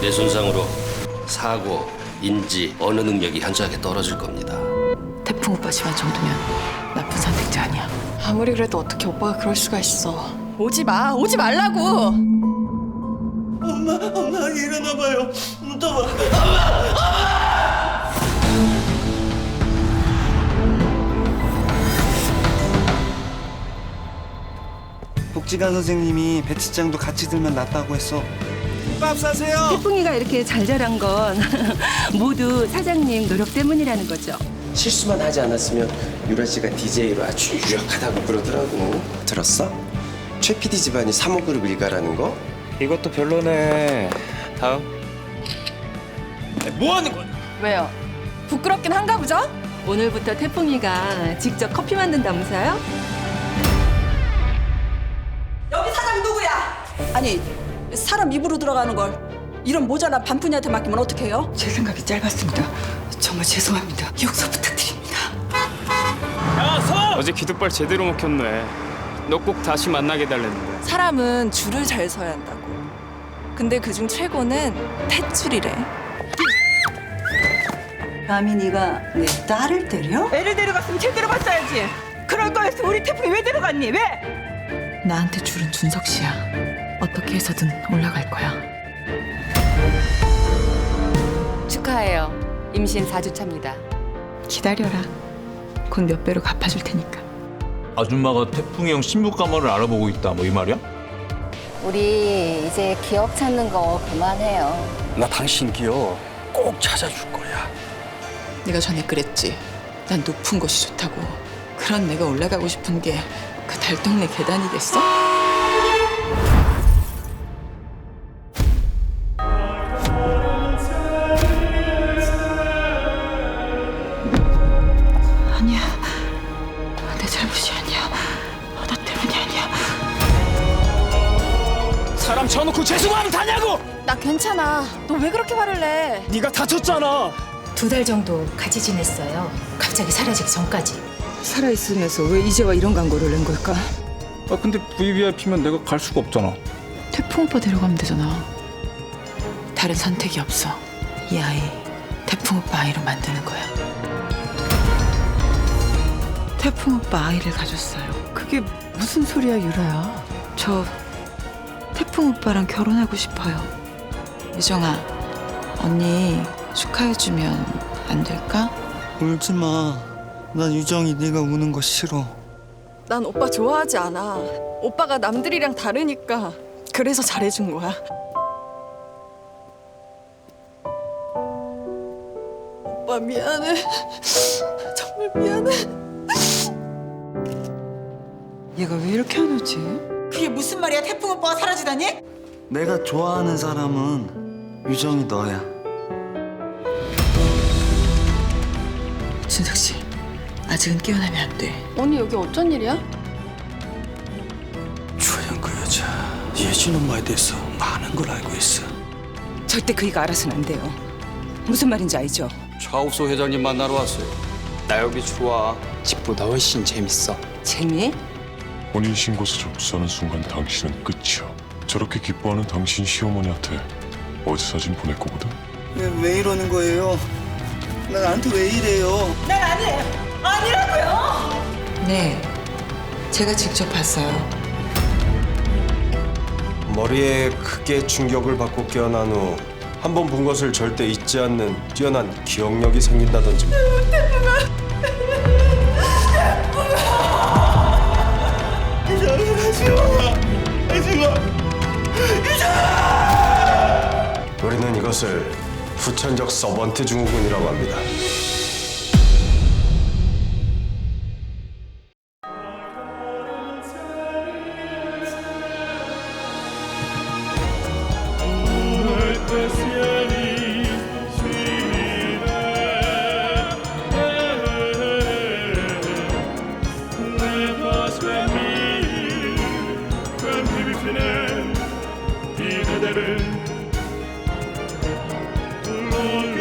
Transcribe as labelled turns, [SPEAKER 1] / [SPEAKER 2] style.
[SPEAKER 1] 내 손상으로 사고, 인지, 언어 능력이 현저하게 떨어질 겁니다.
[SPEAKER 2] 태풍 오빠 집안 정도면 나쁜 선택자 아니야.
[SPEAKER 3] 아무리 그래도 어떻게 오빠가 그럴 수가 있어. 오지 마, 오지 말라고.
[SPEAKER 4] 엄마, 엄마 일어나 봐요. 떠봐.
[SPEAKER 5] 복지관 선생님이 배치장도 같이 들면 낫다고 했어. 밥 사세요.
[SPEAKER 6] 태풍이가 이렇게 잘 자란 건 모두 사장님 노력 때문이라는 거죠.
[SPEAKER 7] 실수만 하지 않았으면 유라 씨가 DJ로 아주 유력하다고 그러더라고. 들었어? 최 PD 집안이 3호 그룹 일가라는 거?
[SPEAKER 8] 이것도 별로네. 다음.
[SPEAKER 4] 뭐 하는 거야?
[SPEAKER 3] 왜요? 부끄럽긴 한가 보죠?
[SPEAKER 6] 오늘부터 태풍이가 직접 커피 만든다면서요?
[SPEAKER 9] 여기 사장이 누구야? 아니 사람 입으로 들어가는 걸 이런 모자란 반푼이한테 맡기면 어떡해요?
[SPEAKER 2] 제 생각이 짧았습니다. 정말 죄송합니다. 용서 부탁드립니다.
[SPEAKER 8] 어제 기둥발 제대로 먹혔네. 너 꼭 다시 만나게 달랬는데.
[SPEAKER 3] 사람은 줄을 잘 서야 한다고. 근데 그중 최고는 탯줄이래.
[SPEAKER 9] 감히 네가 내 딸을 때려?
[SPEAKER 6] 애를 데려갔으면 제대로 봤어야지. 그럴 거였으면 우리 태풍이 왜 데려갔니? 왜?
[SPEAKER 2] 나한테 줄은 준석 씨야. 어떻게 해서든 올라갈 거야.
[SPEAKER 10] 축하해요. 임신 4주차입니다.
[SPEAKER 2] 기다려라. 곧 몇 배로 갚아줄 테니까.
[SPEAKER 11] 아줌마가 태풍이 형 신부 가마를 알아보고 있다 뭐 이 말이야?
[SPEAKER 10] 우리 이제 기억 찾는 거 그만해요.
[SPEAKER 4] 나 당신 기어 꼭 찾아줄 거야.
[SPEAKER 2] 내가 전에 그랬지. 난 높은 곳이 좋다고. 그런 내가 올라가고 싶은 게 그 달동네 계단이겠어?
[SPEAKER 8] 사람 쳐놓고 죄송하면 다냐고!
[SPEAKER 3] 나 괜찮아. 너 왜 그렇게 화를 내?
[SPEAKER 8] 네가 다쳤잖아.
[SPEAKER 10] 두 달 정도 같이 지냈어요. 갑자기 사라지기 전까지.
[SPEAKER 6] 살아있으면서 왜 이제 와 이런 광고를 낸 걸까?
[SPEAKER 11] 아 근데 VVIP면 내가 갈 수가 없잖아.
[SPEAKER 2] 태풍 오빠 데려가면 되잖아. 다른 선택이 없어. 이 아이 태풍 오빠 아이로 만드는 거야. 태풍 오빠 아이를 가졌어요. 그게 무슨 소리야, 유라야? 저 태풍 오빠랑 결혼하고 싶어요. 유정아, 언니 축하해주면 안 될까?
[SPEAKER 5] 울지 마. 난 유정이 네가 우는 거 싫어.
[SPEAKER 3] 난 오빠 좋아하지 않아. 오빠가 남들이랑 다르니까. 그래서 잘해준 거야. 오빠 미안해. 정말 미안해.
[SPEAKER 2] 얘가 왜 이렇게 안 오지?
[SPEAKER 9] 그게 무슨 말이야? 태풍 오빠가 사라지다니?
[SPEAKER 5] 내가 좋아하는 사람은 유정이 너야.
[SPEAKER 2] 준석 씨, 아직은 깨어나면 안 돼.
[SPEAKER 3] 언니 여기 어쩐 일이야?
[SPEAKER 4] 주연 그 여자 예진 엄마에 대해서 많은 걸 알고 있어.
[SPEAKER 6] 절대 그 이가 알아서는 안 돼요. 무슨 말인지 알죠?
[SPEAKER 1] 차옥소 회장님 만나러 왔어요.
[SPEAKER 8] 나 여기 좋아. 집보다 훨씬 재밌어.
[SPEAKER 6] 재미?
[SPEAKER 12] 혼인 신고서 접수하는 순간 당신은 끝이야. 저렇게 기뻐하는 당신 시어머니한테 어제 사진 보낼 거거든.
[SPEAKER 5] 왜, 왜 이러는 거예요? 나 나한테 왜 이래요?
[SPEAKER 2] 네, 제가 직접 봤어요.
[SPEAKER 7] 머리에 크게 충격을 받고 깨어난 후 한 번 본 것을 절대 잊지 않는 뛰어난 기억력이 생긴다든지 후천적 서번트 증후군이라고 합니다.
[SPEAKER 12] Hallelujah.